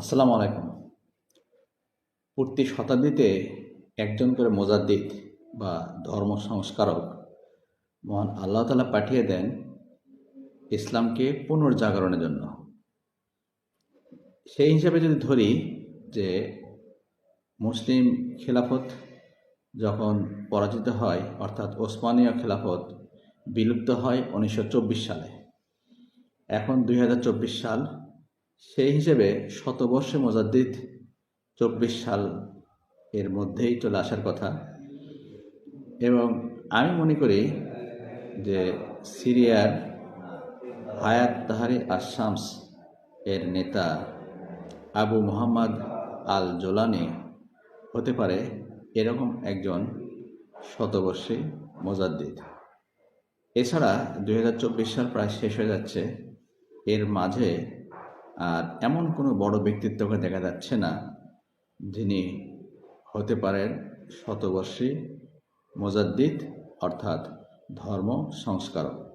আসসালামু আলাইকুম। প্রতি শতাব্দীতে একজন করে মোজাদ্দিদ বা ধর্ম সংস্কারক মহান আল্লাহ তালা পাঠিয়ে দেন ইসলামকে পুনর্জাগরণের জন্য। সেই হিসাবে যদি ধরি যে মুসলিম খেলাফত যখন পরাজিত হয়, অর্থাৎ ওসমানীয় খেলাফত বিলুপ্ত হয় উনিশশো চব্বিশ সালে। এখন দু হাজার চব্বিশ সাল সেই হিসেবে শতবর্ষে মোজাদ্দিদ চব্বিশ সাল এর মধ্যেই চলে আসার কথা। এবং আমি মনে করি যে সিরিয়ার হায়াত তাহারি আশামস এর নেতা আবু মোহাম্মদ আল জোলানি হতে পারে এরকম একজন শতবর্ষী মোজাদ্দিদ। এছাড়া দু হাজার চব্বিশ সাল প্রায় শেষ হয়ে যাচ্ছে। এর মাঝে আর এমন কোনো বড় ব্যক্তিত্বকে দেখা যাচ্ছে না, যিনি হতে পারেন শতবর্ষী মোজাদ্দিদ, অর্থাৎ ধর্ম সংস্কারক।